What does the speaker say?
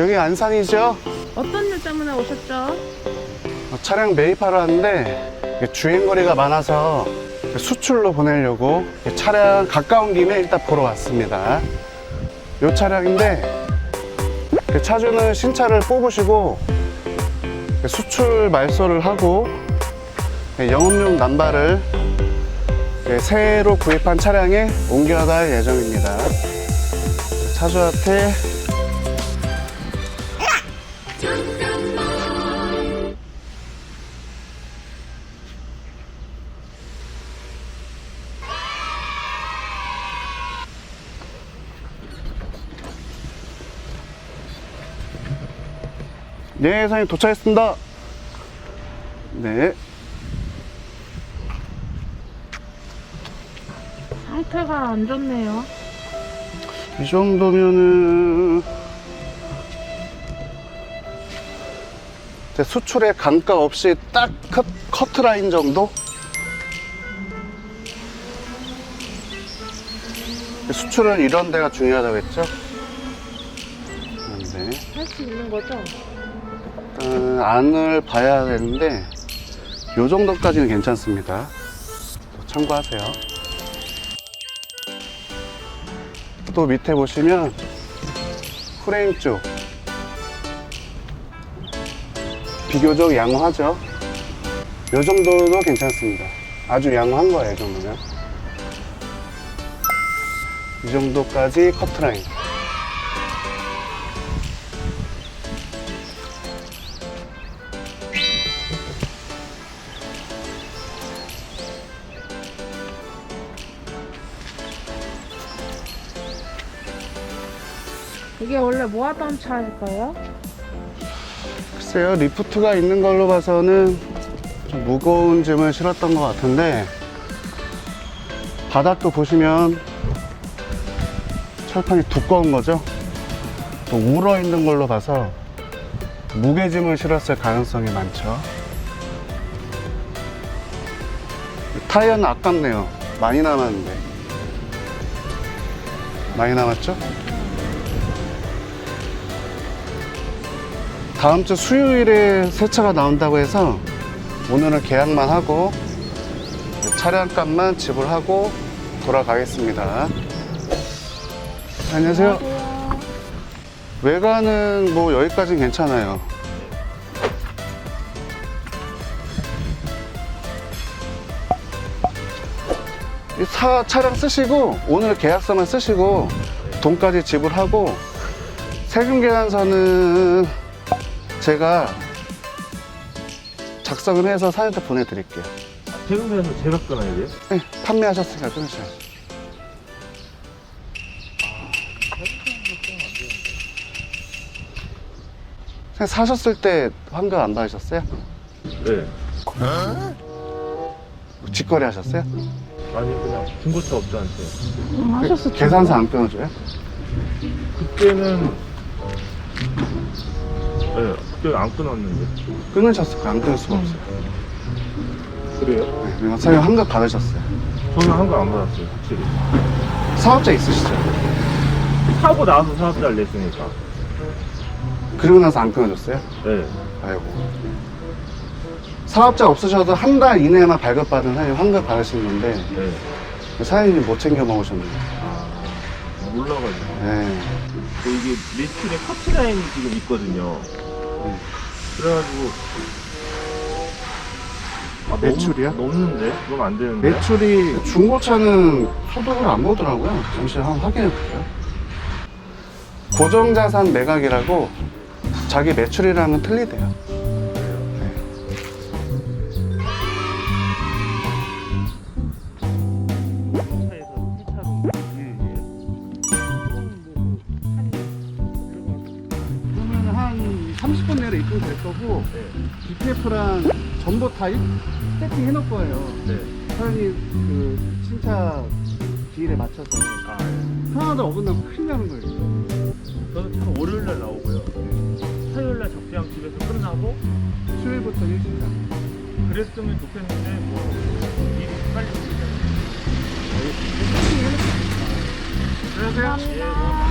여기 안산이죠? 어떤 일 때문에 오셨죠? 어, 차량 매입하러 왔는데 주행거리가 많아서 수출로 보내려고 차량 가까운 김에 일단 보러 왔습니다. 이 차량인데 그 차주는 신차를 뽑으시고 수출 말소를 하고 영업용 남발을 새로 구입한 차량에 옮겨갈 예정입니다. 차주한테 네, 사장님 도착했습니다. 네. 상태가 안 좋네요. 이 정도면은 수출에 감가 없이 딱 컷, 커트라인 정도? 수출은 이런 데가 중요하다고 했죠? 네. 할수 있는 거죠? 일단 안을 봐야 되는데 이 정도까지는 괜찮습니다. 또 참고하세요. 또 밑에 보시면 프레임 쪽 비교적 양호하죠. 이 정도도 괜찮습니다. 아주 양호한 거예요, 이 정도면. 이 정도까지 커트라인. 이게 원래 뭐 하던 차일까요? 글쎄요, 리프트가 있는 걸로 봐서는 좀 무거운 짐을 실었던 것 같은데, 바닥도 보시면 철판이 두꺼운 거죠? 또 울어 있는 걸로 봐서 무게짐을 실었을 가능성이 많죠. 타이어는 아깝네요. 많이 남았는데. 많이 남았죠? 다음 주 수요일에 새 차가 나온다고 해서 오늘은 계약만 하고 차량값만 지불하고 돌아가겠습니다. 안녕하세요. 외관은 뭐 여기까지는 괜찮아요. 이 차, 차량 쓰시고 오늘 계약서만 쓰시고 돈까지 지불하고 세금 계산서는 제가 작성을 해서 사연한테 보내드릴게요. 세금에서 제가 끊어야 돼요? 네, 판매하셨으니까. 선생님, 사셨을 때 환급 안 받으셨어요? 네. 직거래 하셨어요? 아니 그냥 중고차 업자한테. 음, 하셨을 텐데. 계산서 안 끊어줘요? 그때는 네, 그때 안 끊었는데. 끊으셨을 거안 끊을 수가 없어요. 그래요? 네, 선생님 환급 받으셨어요. 저는 한 거 안 받았어요, 확실히. 사업자 있으시죠? 사고 나서 사업자를 냈으니까. 그리고 나서 안 끊어줬어요? 네. 아이고. 사업자 없으셔도 한 달 이내에만 발급받은 사장님 환급 받으신 건데 네. 사장님이 못 챙겨 먹으셨네요. 아, 몰라가지고. 네. 그 이게 매출에 커트라인이 지금 있거든요. 네. 그래가지고. 아, 넘- 매출이요? 넘는데? 그럼 안 되는데? 매출이 중고차는 소득을 안 보더라고요. 잠시 한번 확인해 볼게요. 고정자산 매각이라고 자기 매출이랑은 틀리대요. 30분 내로 입금될 거고 네. GPF랑 전보 타입 세팅 해놓을 거예요. 네. 사장님 그 신차 기일에 맞춰서 아, 네. 하나도 어긋나면 큰일 나는 거예요. 저는 참 월요일 날 나오고요. 화요일 날 적재양 집에서 끝나고 수요일부터 일주일간. 그랬으면 좋겠는데 뭐 일이 빨리 오니까. 안녕하세요. 예, 고맙습니다.